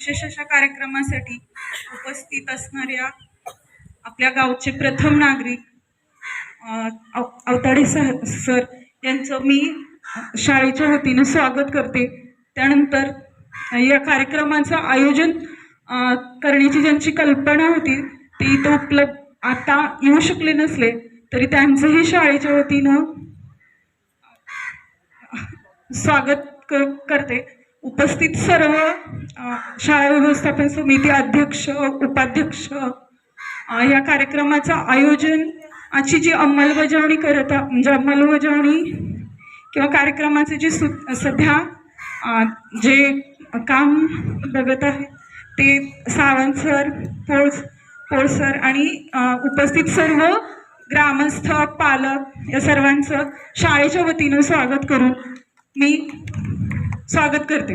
विशेष अशा कार्यक्रमासाठी उपस्थित असणाऱ्या आपल्या गावचे प्रथम नागरिक अवताडे सर सर यांचं मी शाळेच्या वतीनं स्वागत करते. त्यानंतर या कार्यक्रमाचं आयोजन करण्याची ज्यांची कल्पना होती ती इथं उपलब्ध आता येऊ शकले नसले तरी त्यांचंही शाळेच्या वतीनं स्वागत क- करते. उपस्थित सर्व शाळा व्यवस्थापन समिती अध्यक्ष उपाध्यक्ष या कार्यक्रमाचं आयोजन आजची जी अंमलबजावणी करत म्हणजे अंमलबजावणी किंवा कार्यक्रमाचे जे सु सध्या जे काम बघत आहे ते सावंत सर पोळ पोळ सर आणि उपस्थित सर्व ग्रामस्थ पालक या सर्वांचं शाळेच्या वतीनं स्वागत करून मी स्वागत करते.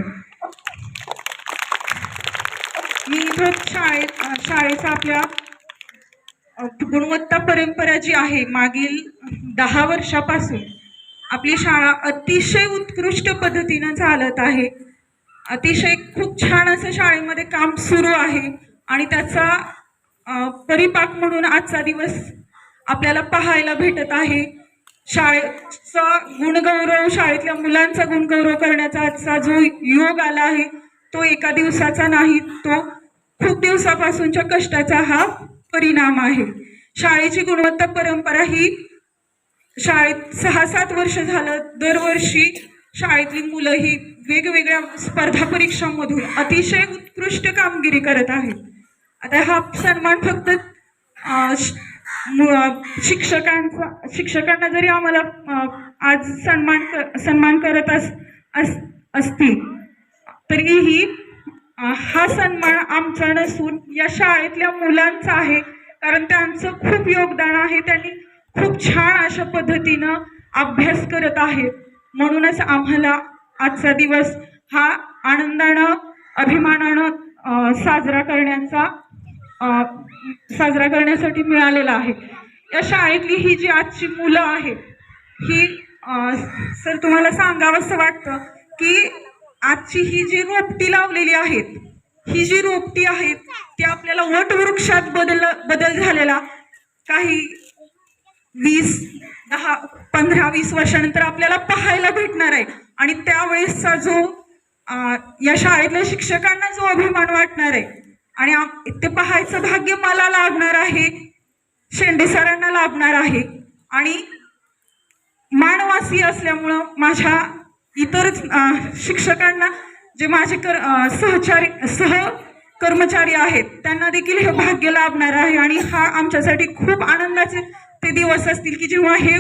मी इथं शाळेत शाळेचा आपल्या गुणवत्ता परंपरा जी आहे मागील दहा वर्षापासून आपली शाळा अतिशय उत्कृष्ट पद्धतीनं चालत आहे. अतिशय खूप छान असं शाळेमध्ये काम सुरू आहे आणि त्याचा परिपाक म्हणून आजचा दिवस आपल्याला पाहायला भेटत आहे. शाळेचा गुणगौरव शाळेतल्या मुलांचा गुणगौरव करण्याचा आजचा जो योग आला आहे तो एका दिवसाचा नाही तो खूप दिवसापासूनच्या कष्टाचा हा परिणाम आहे. शाळेची गुणवत्ता परंपरा ही शाळेत सहा सात वर्ष झालं दरवर्षी शाळेतली मुलं ही वेगवेगळ्या स्पर्धा परीक्षांमधून अतिशय उत्कृष्ट कामगिरी करत आहेत. आता हा सन्मान फक्त शिक्षकांचा शिक्षकांना जरी आम्हाला आज सन्मान कर सन्मान करत अस अस- असतील तरीही हा सन्मान आमचा नसून या शाळेतल्या मुलांचा आहे. कारण त्यांचं खूप योगदान आहे. त्यांनी खूप छान अशा पद्धतीनं अभ्यास करत आहेत. म्हणूनच आम्हाला आजचा दिवस हा आनंदानं अभिमानानं साजरा करण्याचा साजरा करण्यासाठी मिळालेला आहे. या शाळेतली ही जी आजची मुलं आहेत ही सर तुम्हाला सांगावंसं वाटतं की आजची ही जी रोपटी लावलेली आहेत ही जी रोपटी आहेत ती आपल्याला वटवृक्षात बदल बदल झालेला काही वीस दहा पंधरा वीस वर्षानंतर आपल्याला पाहायला भेटणार आहे. आणि त्यावेळेसचा जो या शाळेतल्या शिक्षकांना जो अभिमान वाटणार आहे आणि ते पाहायचं भाग्य मला लाभणार आहे. शेंडे सरांना लाभणार आहे. आणि मानवासी असल्यामुळं माझ्या इतर शिक्षकांना जे माझे कर सहचारी सह कर्मचारी आहेत त्यांना देखील हे भाग्य लाभणार आहे. आणि हा आमच्यासाठी खूप आनंदाचे ते दिवस असतील की जेव्हा हे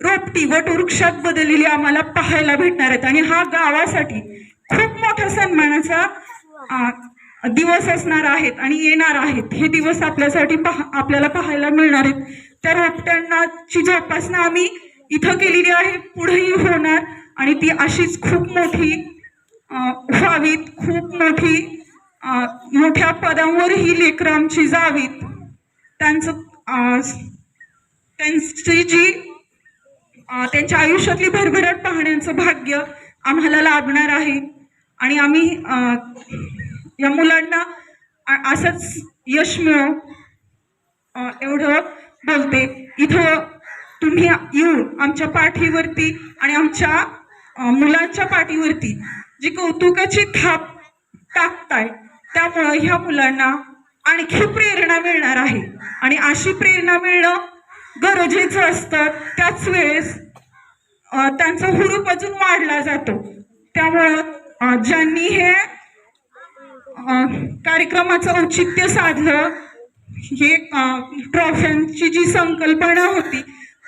रोपटी वटवृक्षात बदललेली आम्हाला पाहायला भेटणार आहेत. आणि हा गावासाठी खूप मोठा सन्मानाचा दिवस असणार आहेत आणि येणार आहेत. हे दिवस आपल्यासाठी पहा आपल्याला पाहायला मिळणार आहेत. त्या रोपट्यांनाची जोपासना आम्ही इथं केलेली आहे. पुढेही होणार आणि ती अशीच खूप मोठी व्हावीत खूप मोठी मोठ्या पदांवर ही लेकरं आमची जावीत. त्यांचं त्यांची जी त्यांच्या आयुष्यातली भरभराट पाहण्याचं भाग्य आम्हाला लाभणार आहे. आणि आम्ही या मुलांना असंच यश मिळो. एवढं बोलते. इथं तुम्ही येऊन आमच्या पाठीवरती आणि आमच्या मुलांच्या पाठीवरती. जी कौतुकाची थाप टाकताय त्यामुळं ह्या मुलांना आणखी प्रेरणा मिळणार आहे. आणि अशी प्रेरणा मिळणं गरजेचं असतं. त्याच वेळेस त्यांचा हुरूप अजून वाढला जातो. त्यामुळं ज्यांनी हे कार्यक्रमाचं औचित्य साधलं हे ट्रॉफ्यांची जी संकल्पना होती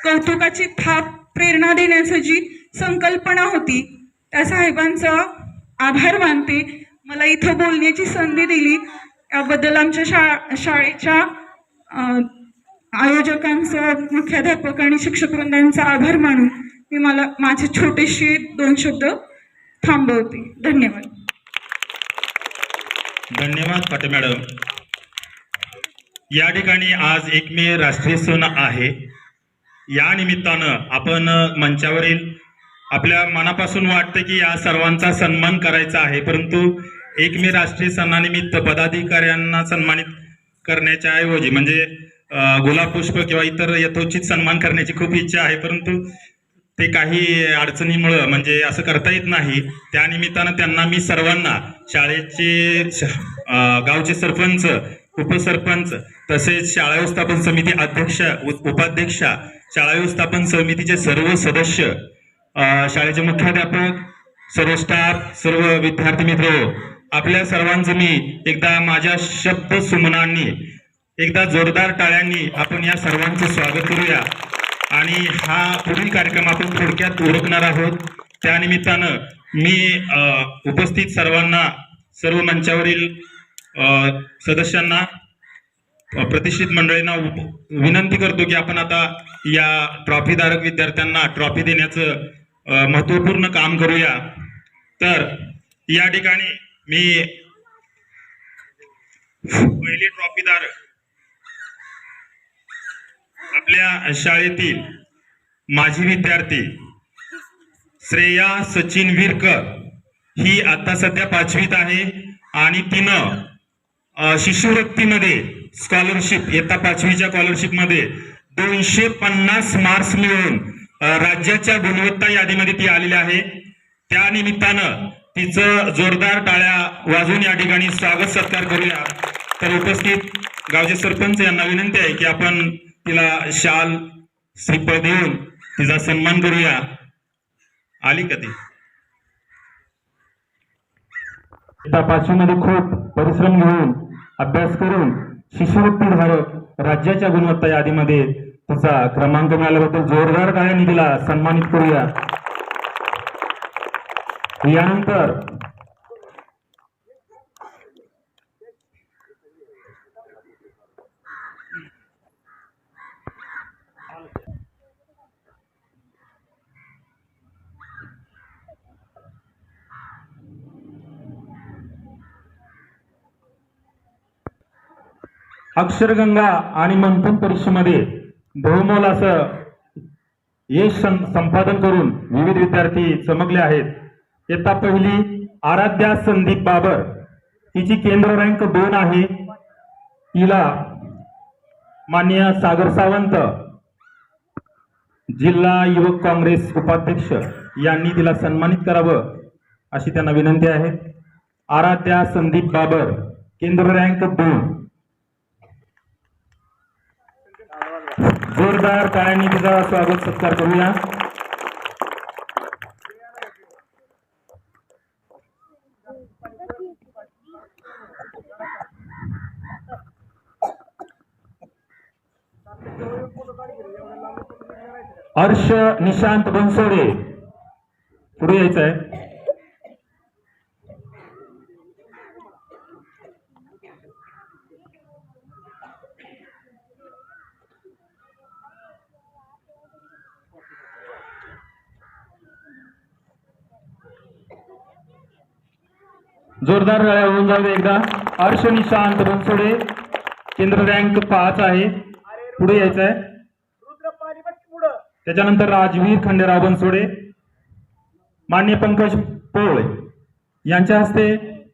कौतुकाची थाप प्रेरणा देण्याचं जी संकल्पना होती त्या साहेबांचा आभार मानते. मला इथं बोलण्याची संधी दिली. याबद्दल आमच्या शा शाळेच्या आयोजकांचं मुख्याध्यापक आणि शिक्षकवृंदांचा आभार मानून मी मला माझे छोटेसे दोन शब्द थांबवते. धन्यवाद. धन्यवाद पाटे मॅडम. या ठिकाणी आज एक मे राष्ट्रीय सण आहे. या निमित्तानं आपण मंचावरील आपल्या मनापासून वाटतं की या सर्वांचा सन्मान करायचा आहे. परंतु एक मे राष्ट्रीय सणानिमित्त पदाधिकाऱ्यांना सन्मानित करण्याच्या ऐवजी म्हणजे गुलाब पुष्प किंवा इतर यथोचित सन्मान करण्याची खूप इच्छा आहे. परंतु ते काही अडचणीमुळं म्हणजे असं करता येत नाही. त्यानिमित्तानं त्यांना मी सर्वांना शाळेचे गावचे सरपंच उपसरपंच तसेच शाळा व्यवस्थापन समिती अध्यक्ष उपाध्यक्षा शाळा व्यवस्थापन समितीचे सर्व सदस्य शाळेचे मुख्याध्यापक सर्व स्टाफ सर्व विद्यार्थी मित्र आपल्या सर्वांचं मी एकदा माझ्या शब्द सुमनांनी एकदा जोरदार टाळ्यांनी आपण या सर्वांचं स्वागत करूया. आणि हा पुढील कार्यक्रम आपण थोडक्यात ओळखणार आहोत. त्यानिमित्तानं मी उपस्थित सर्वांना सर्व मंचावरील सदस्यांना प्रतिष्ठित मंडळींना विनंती करतो की आपण आता या ट्रॉफीधारक विद्यार्थ्यांना ट्रॉफी देण्याचं महत्त्वपूर्ण काम करूया. तर या ठिकाणी मी पहिले ट्रॉफीधारक आपल्या शाळेतील माजी विद्यार्थी श्रेया सचिन विरकर ही आता सध्या पाचवीत आहे आणि तिनं शिष्यवृत्तीमध्ये स्कॉलरशिप इयत्ता पाचवीच्या स्कॉलरशिपमध्ये दोनशे पन्नास मार्क्स मिळवून राज्याच्या गुणवत्ता यादीमध्ये ती आलेली आहे. त्या निमित्तानं तिचं जोरदार टाळ्या वाजून या ठिकाणी स्वागत सत्कार करूया. तर उपस्थित गावचे सरपंच यांना विनंती आहे की आपण तिला शाल श्रीफळ देऊन तिचा सन्मान करूया. आली का ती? पाचवीमध्ये खूप परिश्रम घेऊन अभ्यास करून शिष्यवृत्ती धारक राज्याच्या गुणवत्ता यादीमध्ये तिचा क्रमांक मिळाल्याबद्दल जोरदार टाळ्यांनी तिला सन्मानित करूया. यानंतर अक्षरगंगा आणि मंथन परीक्षेमध्ये बहुमोल असं यश सं- संपादन करून विविध विद्यार्थी चमकले आहेत. इयत्ता पहिली आराध्या संदीप बाबर. तिची केंद्र रँक दोन आहे. तिला माननीय सागर सावंत जिल्हा युवक काँग्रेस उपाध्यक्ष यांनी तिला सन्मानित करावं अशी त्यांना विनंती आहे. आराध्या संदीप बाबर केंद्र रँक दोन. जोरदार टाळ्यांनी तिचा स्वागत सत्कार करूया. हर्ष निशांत बनसोडे. पुढे यायचं आहे जोरदार टाळ्या होऊन जाऊ दे एकदा. हर्ष निशांत बनसोडे केंद्र रँक पाच आहे. पुढे यायचं आहे त्याच्यानंतर राजवीर खंडेराव बनसोडे मान्य पंकज पोळे यांच्या हस्ते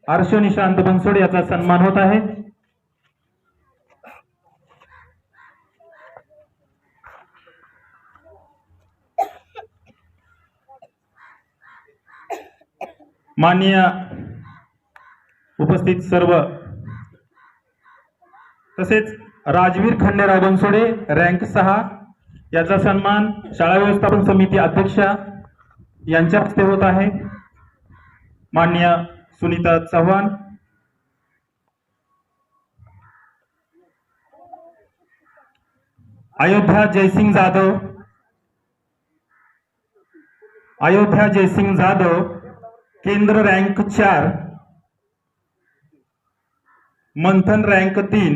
हर्ष निशांत बनसोडे याचा सन्मान होत आहे. माननीय उपस्थित सर्व. तसेच राजवीर खंडेराव बनसोडे रँक सहा. याचा सन्मान शाळा व्यवस्थापन समिती अध्यक्षा यांच्या हस्ते होत आहे. मान्य सुनीता चव्हाण. अयोध्या जयसिंग जाधव. अयोध्या जयसिंग जाधव केंद्र रँक चार. मंथन रँक तीन.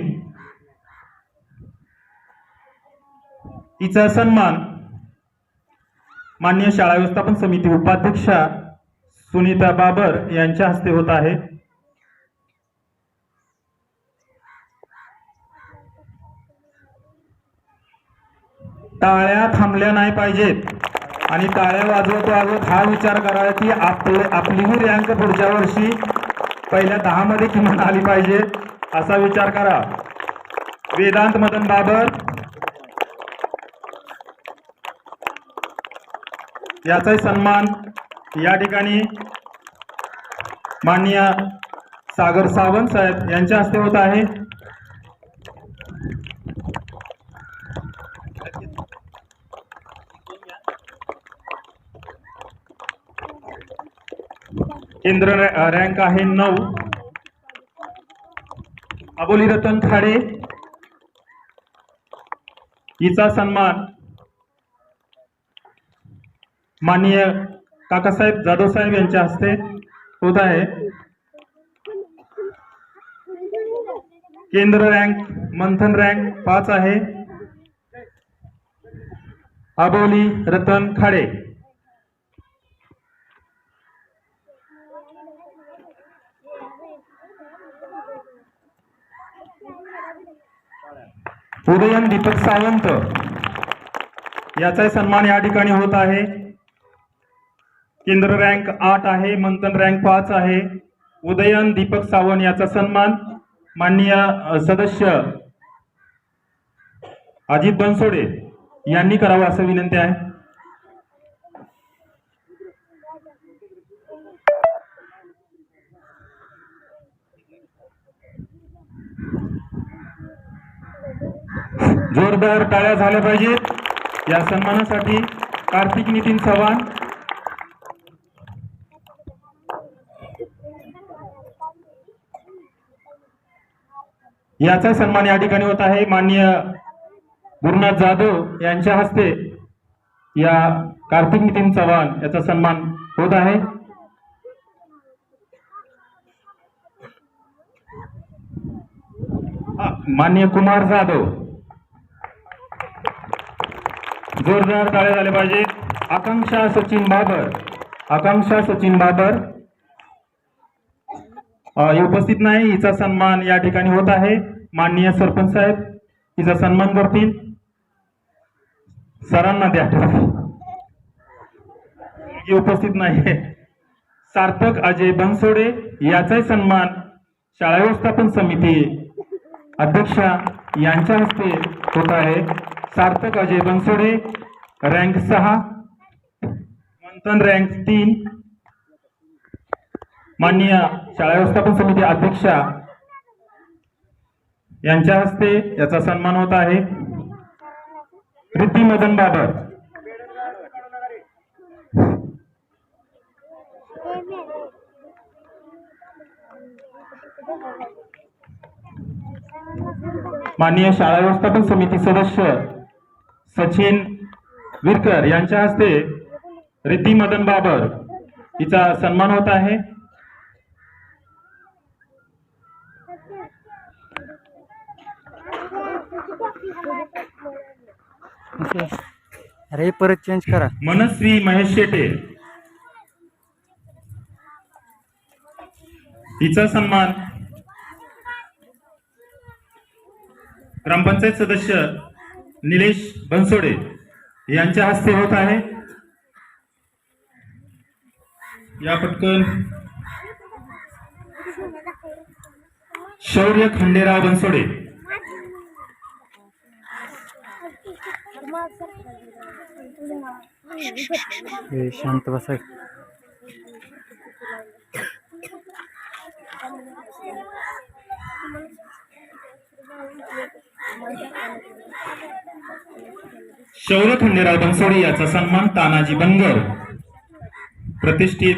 तिचा सन्मान मान्य शाळा व्यवस्थापन समिती उपाध्यक्षा सुनीता बाबर यांच्या हस्ते होत आहे. टाळ्या थांबल्या नाही पाहिजेत आणि टाळ्या वाजवत वाजवत हा विचार करायला की आपले आपलीही रँक पुढच्या वर्षी पहिल्या दहा मध्ये किमान आली पाहिजे. असा विचार करा. वेदांत मदन बाबर याचाही सन्मान या ठिकाणी माननीय सागर सावंत साहेब यांच्या हस्ते होत आहे. इंद्र रँक आहे नऊ. अबोली रतन खाडे हिचा सन्मान माननीय काकासाहेब जाधव साहेब यांच्या हस्ते होत आहे. केंद्र रँक मंथन रँक पाच आहे. अबोली रतन खाडे उदयन दीपक सावंत. याचाही सन्मान या ठिकाणी होत आहे. केंद्र रँक आठ आहे मंथन रँक पाच आहे. उदयन दीपक सावंत याचा सन्मान माननीय सदस्य अजित बनसोडे यांनी करावा असं विनंती आहे. जोरदार टाळ्या झाल्या पाहिजेत. या सन्मानासाठी कार्तिक नितीन चव्हाण. याचा सन्मान या ठिकाणी होत आहे. माननीय गुरुनाथ जाधव यांच्या हस्ते या कार्तिक नितीन चव्हाण याचा सन्मान होत आहे. मान्य माननीय कुमार जाधव. जोरदार टाळ्या झाले पाहिजे. आकांक्षा सचिन बाबर. आकांक्षा सचिन बाबर. उपस्थित नाही. हिचा सन्मान या ठिकाणी होत आहे. माननीय सरपंच साहेब हिचा सन्मान करतील. सरांना द्या. उपस्थित नाही. सार्थक अजय बनसोडे याचाही सन्मान शाळा व्यवस्थापन समिती अध्यक्षा यांच्या हस्ते होत आहे. सार्थक अजय बनसोडे रँक सहा. मंथन रँक तीन. माननीय शाळा व्यवस्थापन समिती अध्यक्षा यांच्या हस्ते याचा सन्मान होत आहे. रिद्धी मदन बाबर. माननीय शाळा व्यवस्थापन समिती सदस्य सचिन विरकर यांच्या हस्ते रिद्धी मदन बाबर हिचा सन्मान होत आहे. अरे परत चेंज करा. मनस्वी महेश शेटे. तिचा सन्मान ग्रामपंचायत सदस्य निलेश बनसोडे हस्ते होत आहे. या पटकन. शौर्य खंडेराव बनसोडे. शांत बसा. शौर्य खंडेराव बनसोडे याचा सन्मान तानाजी बनगर. प्रतिष्ठित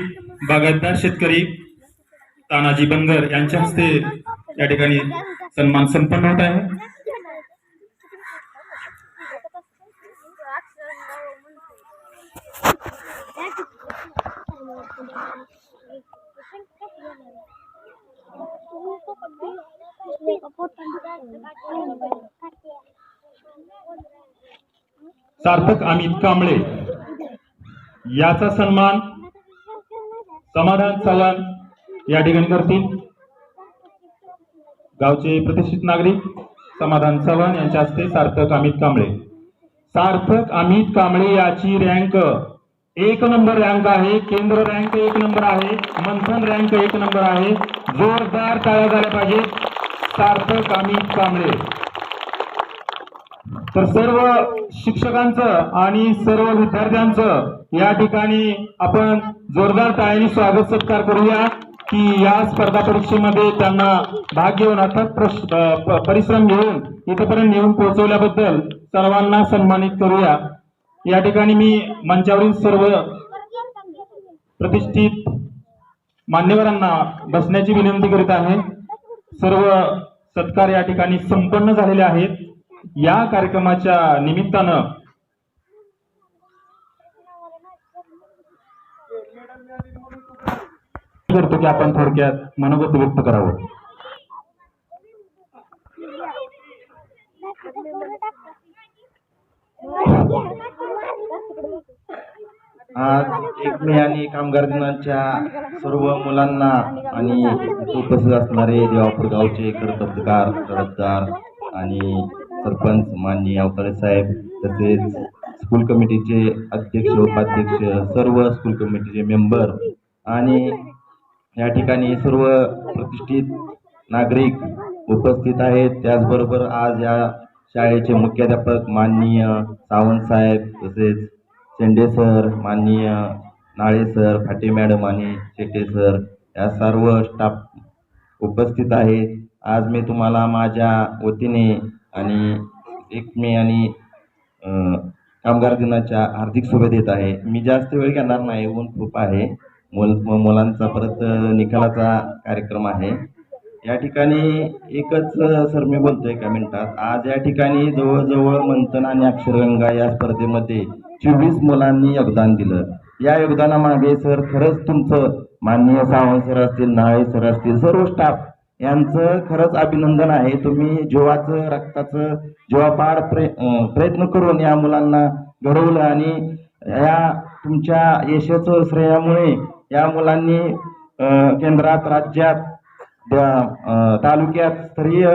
बागायतदार शेतकरी तानाजी बनगर यांच्या हस्ते या ठिकाणी सन्मान संपन्न होत आहे. सार्थक अमित कांबळे. याचा सन्मान समाधान चव्हाण या ठिकाणी करतील. गावचे प्रतिष्ठित नागरिक समाधान चव्हाण यांच्या हस्ते सार्थक अमित कांबळे. सार्थक अमित कांबळे याची रँक एक नंबर रँक आहे. केंद्र रँक एक नंबर आहे. मंथन रँक एक नंबर आहे. जोरदार टाळ्या झाल्या पाहिजेत. सार्थक अमित कांबळे. तर सर्व शिक्षकांचं आणि सर्व विद्यार्थ्यांचं या ठिकाणी आपण जोरदार टाळ्याने स्वागत सत्कार करूया की या स्पर्धा परीक्षेमध्ये त्यांना भाग घेऊन अर्थात प्रश- परिश्रम घेऊन इथपर्यंत येऊन पोहोचवल्याबद्दल सर्वांना सन्मानित करूया. या ठिकाणी मी मंचावरील सर्व प्रतिष्ठित मान्यवरांना बसण्याची विनंती करीत आहे. सर्व सत्कार या ठिकाणी संपन्न झालेले आहेत. या कार्यक्रमाच्या निमित्तानं करतो की आपण थोडक्यात मनोगत व्यक्त करावं. आज एक मे आणि कामगार दिनाच्या सर्व मुलांना आणि उपस्थित असणारे देवापूर गावचे कर्तव्यकार तडफदार आणि सरपंच माननीय अवतारे साहेब तसेच स्कूल कमिटीचे अध्यक्ष उपाध्यक्ष सर्व स्कूल कमिटीचे मेंबर आणि या ठिकाणी सर्व प्रतिष्ठित नागरिक उपस्थित आहेत. त्याचबरोबर आज या शाळेचे मुख्याध्यापक माननीय सावंत साहेब तसेच शेंडे सर माननीय नाळे सर फाटे मॅडम आणि शेटे सर या सर्व स्टाफ उपस्थित आहे आज मी तुम्हाला माझ्या वतीने आणि एक मे आणि कामगार दिनाच्या हार्दिक शुभे देत आहे. मी जास्त वेळ घेणार नाही ऊन खूप आहे. मुल म- मुलांचा परत निकालाचा कार्यक्रम आहे. या ठिकाणी एकच सर मी बोलतोय एका मिनिटात. आज या ठिकाणी जवळजवळ मंथन आणि अक्षरगंगा या स्पर्धेमध्ये चोवीस मुलांनी योगदान दिलं. या योगदानामागे सर खरंच तुमचं माननीय सावंत सर असतील नाळे सर असतील सर्व स्टाफ यांचं खरंच अभिनंदन आहे. तुम्ही जीवाचं रक्ताचं जीवापाड प्रे प्रयत्न करून या मुलांना घडवलं आणि या तुमच्या यशाचं श्रेयामुळे या मुलांनी केंद्रात राज्यात तालुक्यात स्तरीय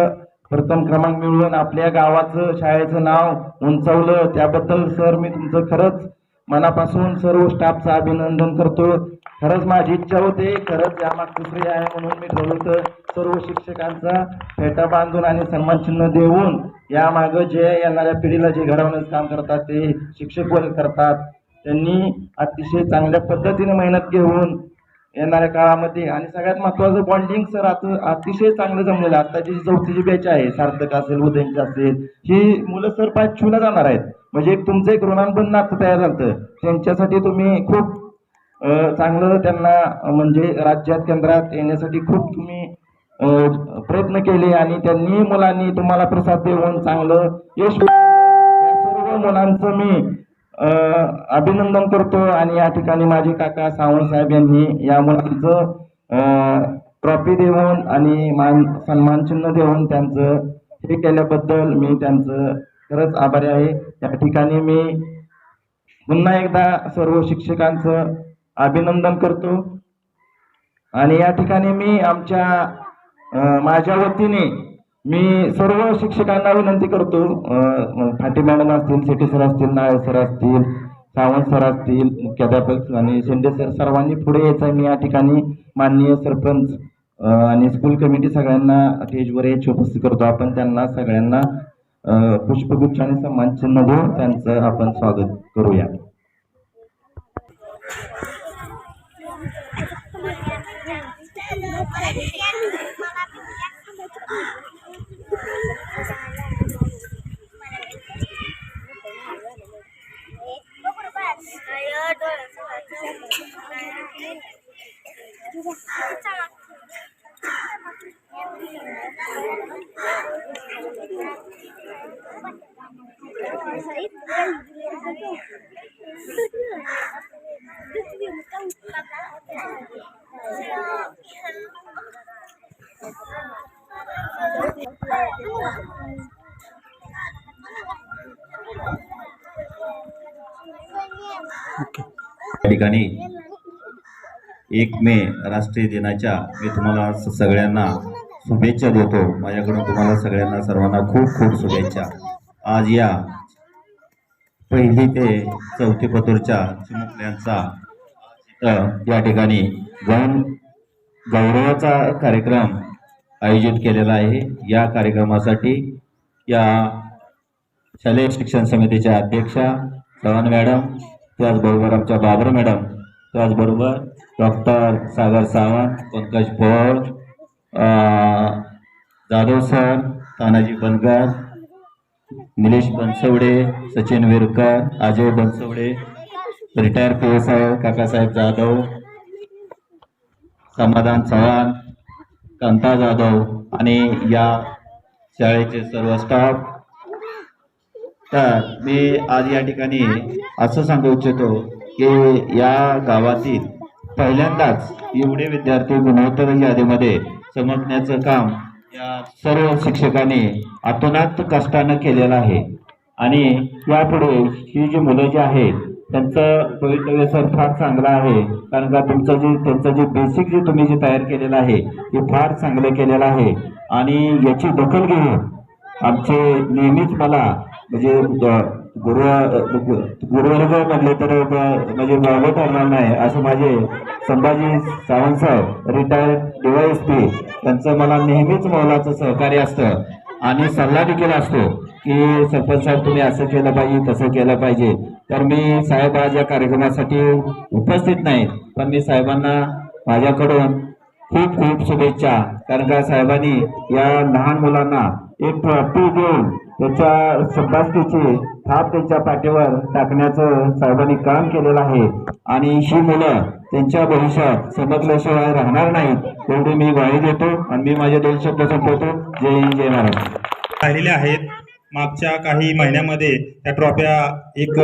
प्रथम क्रमांक मिळवून आपल्या गावाचं शाळेचं नाव उंचावलं. त्याबद्दल सर मी तुमचं खरंच मनापासून सर्व स्टाफचं अभिनंदन करतो. खरंच माझी इच्छा होते खरंच यामाग दुसरी आहे म्हणून मी ठरवलं सर्व शिक्षकांचा फेटा बांधून आणि सन्मान चिन्ह देऊन यामागं जे येणाऱ्या पिढीला जे घडवण्याचं काम करतात ते शिक्षक वर्ग करतात. त्यांनी अतिशय चांगल्या पद्धतीने मेहनत घेऊन येणाऱ्या काळामध्ये. आणि सगळ्यात महत्वाचं बॉन्डिंग सर आता अतिशय चांगलं जमलेलं आहे. आत्ताची जी चौथीची बॅच आहे सार्थक असेल उदयनची असेल ही मुलं सर पाच छूला जाणार आहेत. म्हणजे एक तुमचं एक ऋणांबंध नातं तयार झालं त्यांच्यासाठी तुम्ही खूप चांगलं त्यांना म्हणजे राज्यात केंद्रात येण्यासाठी खूप तुम्ही प्रयत्न केले आणि त्यांनी मुलांनी तुम्हाला प्रसाद देऊन चांगलं यश या सर्व मुलांचं मी अभिनंदन करतो आणि या ठिकाणी माझे काका सावंत साहेब यांनी या मुलांचं ट्रॉफी देऊन आणि मान सन्मान चिन्ह देऊन त्यांचं हे केल्याबद्दल मी त्यांचं खरंच आभारी आहे. या ठिकाणी मी पुन्हा एकदा सर्व शिक्षकांचं अभिनंदन करतो. आणि या ठिकाणी मी आमच्या माझ्या वतीने मी सर्व शिक्षकांना विनंती करतो फाटी मॅडम असतील सिटी सर असतील नाळे सर असतील सावंत सर असतील मुख्याध्यापक आणि शेंडे सर सर्वांनी पुढे यायचं आहे मी या ठिकाणी माननीय सरपंच आणि स्कूल कमिटी सगळ्यांना स्टेजवर यायची उपस्थित करतो आपण त्यांना सगळ्यांना पुष्पगुच्छ आणि सन्मान चिन्ह देऊन त्यांचं आपण स्वागत करूया ठिकाणी एक मे राष्ट्रीय दिनाच्या मी तुम्हाला सगळ्यांना शुभेच्छा देतो. माझ्याकडून तुम्हाला सगळ्यांना सर्वांना खूप खूप शुभेच्छा. आज या पहिली ते चौथी पतूरच्या चिमुकल्यांचा या ठिकाणी जाऊन गौरवाचा कार्यक्रम आयोजित केलेला आहे. या कार्यक्रमासाठी या शालेय शिक्षण समितीच्या अध्यक्षा चव्हाण मॅडम त्याचबरोबर आमच्या बाबर मॅडम त्याचबरोबर doctor Sagar Sawant Pankaj Pawar Jadhav sir Tanaji Bankar Nilesh Bansawade Sachin Virkar Ajay Bansawade retire P S I Kakasaheb Jadhav Samadhan Chavan Kanta Jadhav आणि या शाळेचे सर्व स्टाफ. तर मी आज या ठिकाणी असं सांगू इच्छितो की या गावातील पहिल्यांदाच एवढे विद्यार्थी गुणवत्तर यादीमध्ये समजण्याचं काम या सर्व शिक्षकांनी अतोनात कष्टानं केलेलं आहे. आणि यापुढे ही जी मुलं जी आहेत त्यांचं भवितव्य सर फार चांगलं आहे. कारण का तुमचं जे त्यांचं जे बेसिक जे तुम्ही जे तयार केलेलं आहे ते फार चांगलं केलेलं आहे. आणि याची दखल घेऊन आमचे नेहमीच मला म्हणजे ग- गुरु गुरुवर्ग म्हटले तर म्हणजे वावं ठरणार नाही असं माझे संभाजी सावंत साहेब रिटायर्ड डीवायएसपी त्यांचं मला नेहमीच मोलाचं सहकार्य असतं. आणि सल्ला देखील असतो की सरपंच साहेब तुम्ही असं केलं पाहिजे तसं केलं पाहिजे. तर मी साहेब आज या कार्यक्रमासाठी उपस्थित नाहीत पण मी साहेबांना माझ्याकडून खूप खूप शुभेच्छा. कारण का साहेबांनी या लहान मुलांना एक ट्रॉफी देऊन त्याच्या शब्दास्तीची थाप त्यांच्या पाठीवर टाकण्याचं साहेबांनी काम केलेलं आहे. आणि ही मुलं त्यांच्या भविष्यात समजल्याशिवाय राहणार नाहीत. तेवढी मी ग्वाही देतो आणि मी माझे दोन शब्द संपवतो. जय हिंद जय महाराज राहिलेले आहेत. मागच्या काही महिन्यामध्ये त्या ट्रॉफ्या एक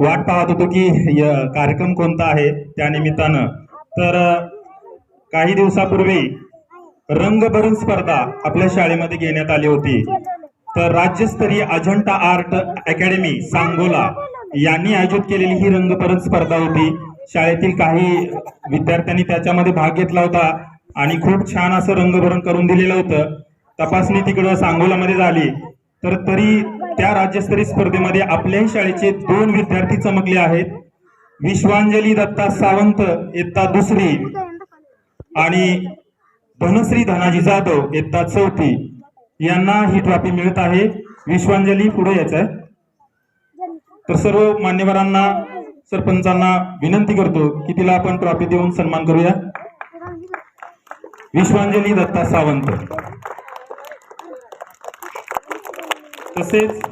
वाट पाहत होतो की कार्यक्रम कोणता आहे त्या निमित्तानं. तर काही दिवसापूर्वी रंगभरण स्पर्धा आपल्या शाळेमध्ये घेण्यात आली होती. तर राज्यस्तरीय अजंटा आर्ट अकॅडमी सांगोला यांनी आयोजित केलेली ही रंगपरत स्पर्धा होती. शाळेतील काही विद्यार्थ्यांनी त्याच्यामध्ये भाग घेतला होता आणि खूप छान असं रंगभरण करून दिलेलं होतं. तपासणी तिकडं सांगोलामध्ये झाली. तर तरी त्या राज्यस्तरीय स्पर्धेमध्ये आपल्याही शाळेचे दोन विद्यार्थी चमकले आहेत. विश्वांजली दत्ता सावंत इत्ता दुसरी आणि धनश्री धनाजी जाधव इत्ता चौथी. यांना ही ट्रॉफी मिळत आहे. विश्वांजली पुढे यायचं आहे. तर सर्व मान्यवरांना सरपंचांना विनंती करतो की तिला आपण ट्रॉफी देऊन सन्मान करूया. विश्वांजली दत्ता सावंत. तसेच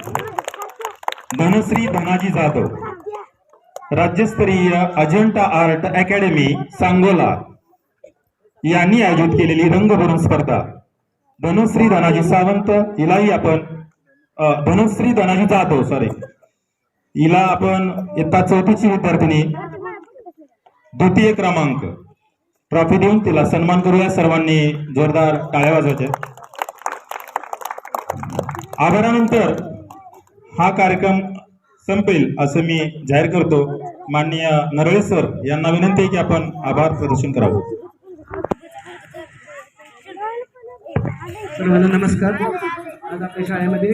धनश्री धनाजी जाधव. राज्यस्तरीय अजंठा आर्ट अकॅडमी सांगोला. यांनी आयोजित केलेली रंगभरून स्पर्धा. धनुश्री धनाजी सावंत हिलाही आपण धनुश्री धनाजी जाधव सॉरी हिला आपण इयत्ता चौथीची विद्यार्थिनी द्वितीय क्रमांक. ट्रॉफी देऊन तिला सन्मान करूया सर्वांनी जोरदार टाळ्या वाजवायच्या आभारानंतर हा कार्यक्रम संपेल असं मी जाहीर करतो. माननीय नरळे सर यांना विनंती आहे की आपण आभार प्रदर्शन करावं. सर्वांना नमस्कार. आज आपल्या शाळेमध्ये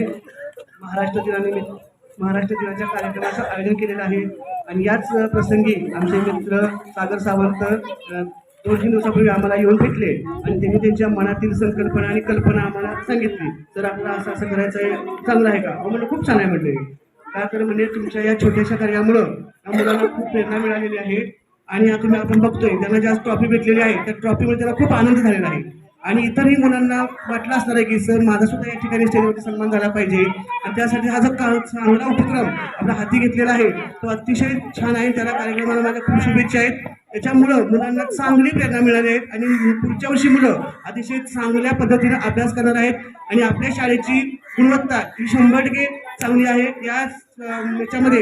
महाराष्ट्र दिनानिमित्त महाराष्ट्र दिनाच्या कार्यक्रमाचं आयोजन केलेलं आहे. आणि याच प्रसंगी आमचे मित्र सागर सावंत दोन तीन दिवसापूर्वी आम्हाला येऊन भेटले आणि त्यांनी त्यांच्या मनातील संकल्पना आणि कल्पना आम्हाला सांगितली. तर आपल्याला असं असं करायचं आहे. चांगलं आहे का? अहो म्हणलं खूप छान आहे म्हणले का तर म्हणजे तुमच्या या छोट्याशा कार्यामुळं या मुलांना खूप प्रेरणा मिळालेली आहे. आणि आता तुम्ही आपण बघतोय त्यांना ज्या ट्रॉफी भेटलेली आहे त्या ट्रॉफीमुळे त्याला खूप आनंद झालेला आहे. आणि इतरही मुलांना वाटलं असणार आहे की सर माझा सुद्धा या ठिकाणी स्टेजवरती सन्मान झाला पाहिजे. आणि त्यासाठी हा जो का चांगला उपक्रम आपला हाती घेतलेला आहे तो अतिशय छान आहे. त्याला कार्यक्रमाला माझ्या खूप शुभेच्छा आहेत. त्याच्यामुळं मुलांना चांगली प्रेरणा मिळाली आहे आणि पुढच्या वर्षी मुलं अतिशय चांगल्या पद्धतीनं अभ्यास करणार आहेत. आणि आपल्या शाळेची गुणवत्ता ही शंभर टक्के चांगली आहे. या याच्यामध्ये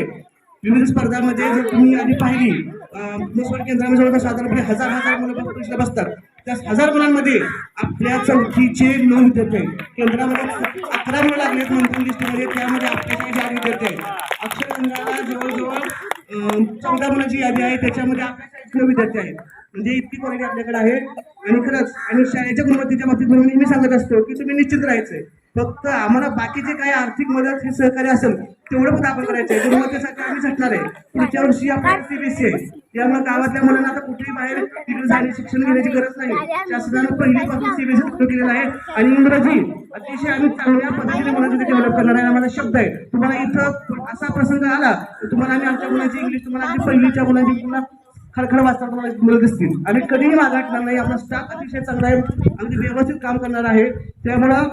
विविध स्पर्धामध्ये जर तुम्ही आधी पाहिली केंद्रामध्ये जवळपास साधारणपणे हजार हजार मुलं परीक्षा बसतात. त्या हजार मुलांमध्ये आपल्या चौथीचे नऊ विद्यार्थी केंद्रामध्ये अकरा मुलं लागलेत मंथन लिस्टमध्ये. त्यामध्ये आपल्या शाळेचे आठ विद्यार्थी आहेत अक्षरगंगाला जवळजवळ अं, चौदा मुलांची यादी आहे. त्याच्यामध्ये आपल्या शाळेचे नऊ विद्यार्थी आहेत म्हणजे इतकी क्वालिटी आपल्याकडे आहे. आणि खरंच आणि शाळेच्या गुणवत्तेच्या बाबतीत म्हणून मी सांगत असतो की तुम्ही निश्चित राहायचंय. फक्त आम्हाला बाकीचे काही आर्थिक मदत हे सहकार्य असेल तेवढं पण आपण करायचं आहे गुणवत्तेसाठी आम्ही झटणार आहे. पुढच्या वर्षी आपल्याला सीबीएसई आहे त्यामुळे गावातल्या मुलांना आता कुठेही बाहेर तिकडे जाणे शिक्षण घेण्याची गरज नाही. शासनानं पहिलीपासून सीबीएसई सुरू केलेला आहे. आणि इंग्रजी अतिशय आम्ही चांगल्या पद्धतीने मुलांसाठी डेव्हलप करणार आहे. आम्हाला शब्द आहे. तुम्हाला इथं असा प्रसंग आला तर तुम्हाला आम्ही आमच्या मुलांची इंग्लिश तुम्हाला पहिलीच्या मुलांची तुम्हाला खडखड वाचता तुम्हाला मुलं दिसतील. आम्ही कधीही मागाटणार नाही. आपला स्टाफ अतिशय चांगला आहे. अगदी व्यवस्थित काम करणार आहे. त्यामुळं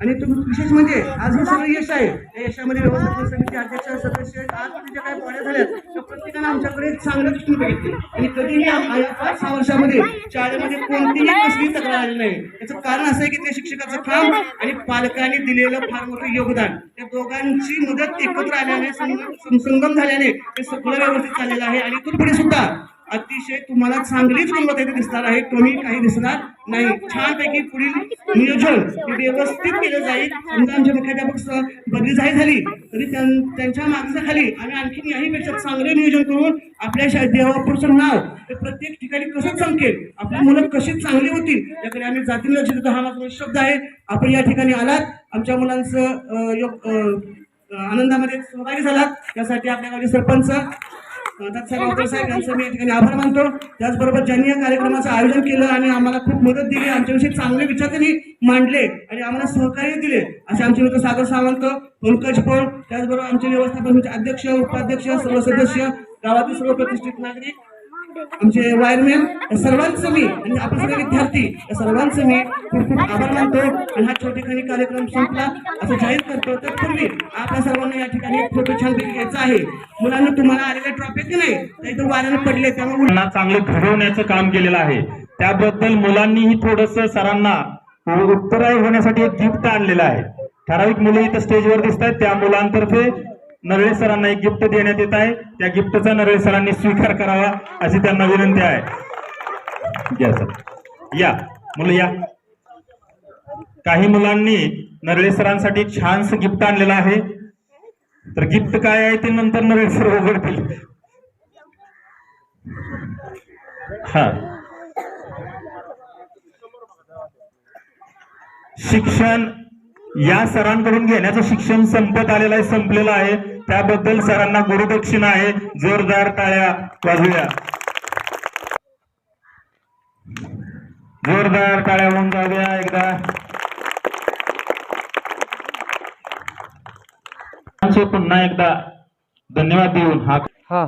आणि तुम्ही विशेष म्हणजे आज हे सगळं यश आहे. या यशामध्ये व्यवस्थापन समिती अध्यक्ष सदस्य आज ज्या काही पाण्या झाल्या त्या प्रत्येकानं आमच्याकडे चांगलं दृष्टीने बघितली. आणि कधीही पाच सहा वर्षामध्ये शाळेमध्ये कोणतीही कसली तक्रार आली नाही. त्याचं कारण असं आहे की त्या शिक्षकाचं काम आणि पालकांनी दिलेलं फार मोठं योगदान. त्या दोघांची मदत एकत्र आल्याने संगम संगम झाल्याने हे सगळं व्यवस्थित चाललेलं आहे. आणि इथून पुढे सुद्धा अतिशय तुम्हाला चांगलीच गुणवत्ता इथे दिसणार आहे. कमी काही दिसणार नाही. छानपैकी पुढील नियोजन व्यवस्थित केलं जाईल. समजा आमच्या मुख्याध्यापक बदली जाहीर झाली. तरी त्यांच्या मागच्याखाली आम्ही आणखी याहीपेक्षा चांगले नियोजन करून आपल्या शा- देवापूरचं नाव हे प्रत्येक ठिकाणी कसं चमकेल आपली मुलं कशी चांगली होतील याकडे आम्ही जातीने लक्ष देतो. हा माझा शब्द आहे. आपण या ठिकाणी आलात. आमच्या मुलांचं योग- आनंदामध्ये सहभागी झालात. यासाठी आपल्या गावचे सरपंच दत्तसाहेब साहेब यांचं मी ठिकाणी आभार मानतो. त्याचबरोबर ज्यांनी या कार्यक्रमाचं आयोजन केलं आणि आम्हाला खूप मदत दिली आमच्याविषयी चांगले विचार त्यांनी मांडले आणि आम्हाला सहकार्य दिले असे आमचे मित्र सागर सावंत पंकज पण त्याचबरोबर आमचे व्यवस्थापन म्हणजे अध्यक्ष उपाध्यक्ष सर्व सदस्य गावातील सर्व प्रतिष्ठित नागरिक आमचे वायरमॅन सर्वांचं मी आणि आपण सगळे विद्यार्थी या सर्वांचं मी खूप खूप आभार मानतो. आणि हा छोटेखानी कार्यक्रम संपला. असं जाहीर करतो. तर पूर्वी आपल्या सर्वांना या ठिकाणी एक फोटो छान घ्यायचा आहे. मुलांना तुम्हाला आलेल्या ट्रॉफी की नाही? तर इथं वाऱ्यानं पडले त्यामुळे मुलांना चांगलं घडवण्याचं काम केलेलं आहे. त्याबद्दल मुलांनीही थोडस सरांना उत्तराय होण्यासाठी एक गिफ्ट आणलेलं आहे. ठराविक मुलं इथं स्टेजवर दिसत आहेत त्या मुलांतर्फे नरळे सरांना एक गिफ्ट देण्यात येत आहे. त्या गिफ्टचा नरळे सरांनी स्वीकार करावा अशी त्यांना विनंती आहे. या सर. या. मुलं या. काही मुलांनी नरळे सरांसाठी छानस छानसं गिफ्ट आणलेलं आहे. तर गिफ्ट काय आहे ते नंतर नरळे सर उघडतील. हा. शिक्षण या सरांकडून घेण्याचं शिक्षण संपत आलेलं आहे संपलेलं आहे. त्याबद्दल सरांना गुरुदक्षिणा आहे. जोरदार टाळ्या वाजूया जोरदार टाळ्या होऊन जाऊया एकदा. पुन्हा एकदा धन्यवाद देऊन हा हा.